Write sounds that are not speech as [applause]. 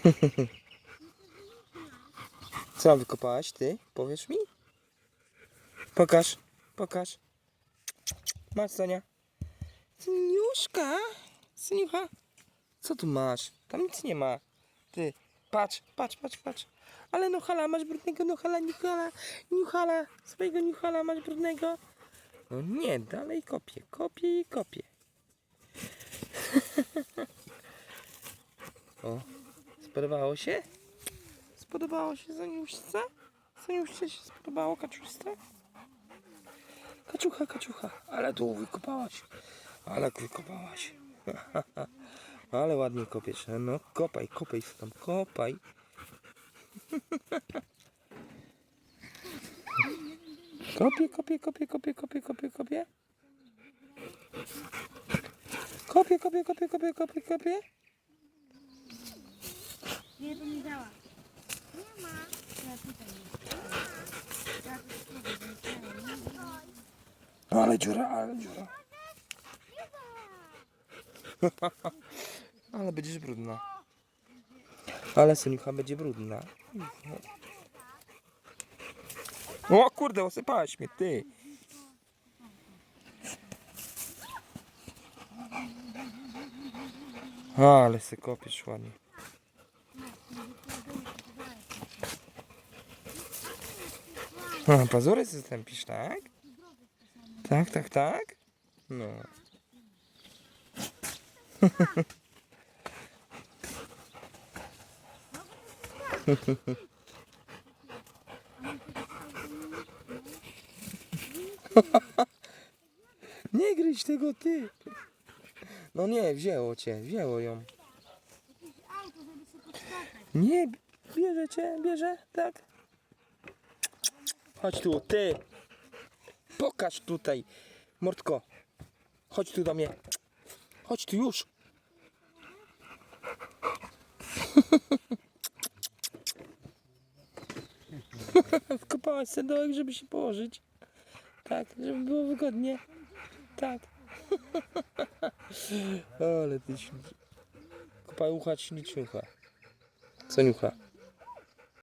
[laughs] Co wykopałaś ty? Powiesz mi? Pokaż, pokaż. Masz Sonia. Soniuszka, Soniucha. Co tu masz? Tam nic nie ma. Ty, patrz, patrz, patrz, patrz. Ale Nuhala, masz brudnego Nuhala, Niuhala, Niuhala, swojego Niuhala masz brudnego. No nie, dalej kopię, kopię i kopię. [laughs] o, spodobało się? Spodobało się Soniuszce? Soniuszce się spodobało, kaczuszce? Kaczucha, kaczucha, ale tu wykopałaś. Ale wykopałaś. [laughs] Ale ładnie kopiesz. No kopaj, kopaj tam, kopaj. [laughs] Kopie, kopie, kopie, kopie, kopie, kopie, kopie. Kopie, kopie, kopie, kopie, kopie, kopie. Nie, to nie działa. Nie ma. Ja tutaj nie. Ja tu nie działa. Ale dziura, ale dziura. [laughs] Ale będziesz brudna. Ale Soniucha będzie brudna. O kurde, osypałaś mnie, ty. Ale se kopiesz ładnie. A, pazury sobie stępisz, tak? Tak, tak, tak? No. [laughs] Nie gryź tego ty. No nie, wzięło cię, wzięło ją. Nie, bierze cię, bierze, tak? Chodź tu, ty. Pokaż tutaj. Mordko, chodź tu do mnie. Chodź tu już. [laughs] Wkopałaś sobie dołek, żeby się położyć. Tak, żeby było wygodnie. Tak. [laughs] Ale ty śliczy. Kopaj ucha śliczniucha. Co niucha?